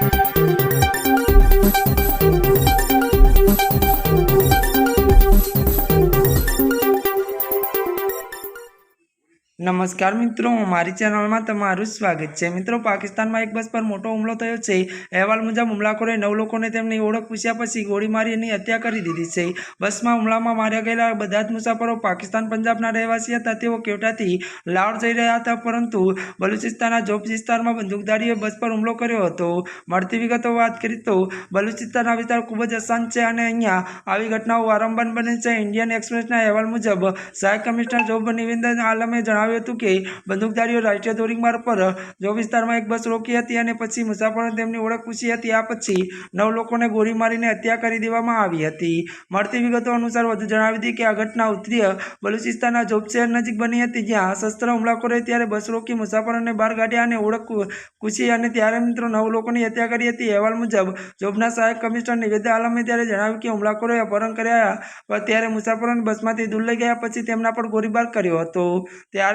Thank you. નમસ્કાર મિત્રો, મારી ચેનલમાં તમારું સ્વાગત છે. મિત્રો, પાકિસ્તાનમાં એક બસ પર મોટો હુમલો થયો છે. અહેવાલ મુજબ, હુમલાખોરે નવ લોકોને તેમની ઓળખ પૂછ્યા પછી ગોળી મારી એની હત્યા કરી દીધી છે. બસમાં હુમલામાં માર્યા ગયેલા બધા જ મુસાફરો પાકિસ્તાન પંજાબના રહેવાસી હતા. તેઓ કેવટાથી લાહોર જઈ રહ્યા હતા, પરંતુ બલુચિસ્તાનના જોબ વિસ્તારમાં બંદૂકધારીએ બસ પર હુમલો કર્યો હતો. મળતી વિગતો વાત કરી તો, બલુચિસ્તાનના વિસ્તાર ખૂબ જ અશાંત છે અને અહીંયા આવી ઘટનાઓ વારંવાર બને છે. ઇન્ડિયન એક્સપ્રેસના અહેવાલ મુજબ સહાયક કમિશનર જોબ નિવેદન આલમે જણાવ્યું હતું કે, બંદૂકધારીઓ રાષ્ટ્રીય ધોરીમાર્ગ પર જો વિસ્તારમાં એક બસ રોકી હતી અને પછી મુસાફરોને તેમની ઓળખ પૂછી હતી, આ પછી નવ લોકોને ગોળી મારીને હત્યા કરી દેવામાં આવી હતી. મળતી વિગતો અનુસાર વધુ જણાવી હતી કે, આ ઘટના ઉત્તરીય બલુચિસ્તાનના જોબ શહેર નજીક બની હતી, જ્યાં શસ્ત્ર હુમલાખોરે ત્યારે બસ રોકી મુસાફરોને બહાર કાઢ્યા અને ઓળખ પૂછી અને ત્યારે મિત્રો નવ લોકોની હત્યા કરી હતી. અહેવાલ મુજબ, જોબના સહાયક કમિશનર નિવેદા આલમે ત્યારે જણાવ્યું કે હુમલાખોરોએ અપહરણ કર્યા ત્યારે મુસાફરોને બસમાંથી દૂર લઈ ગયા, પછી તેમના પર ગોળીબાર કર્યો હતો.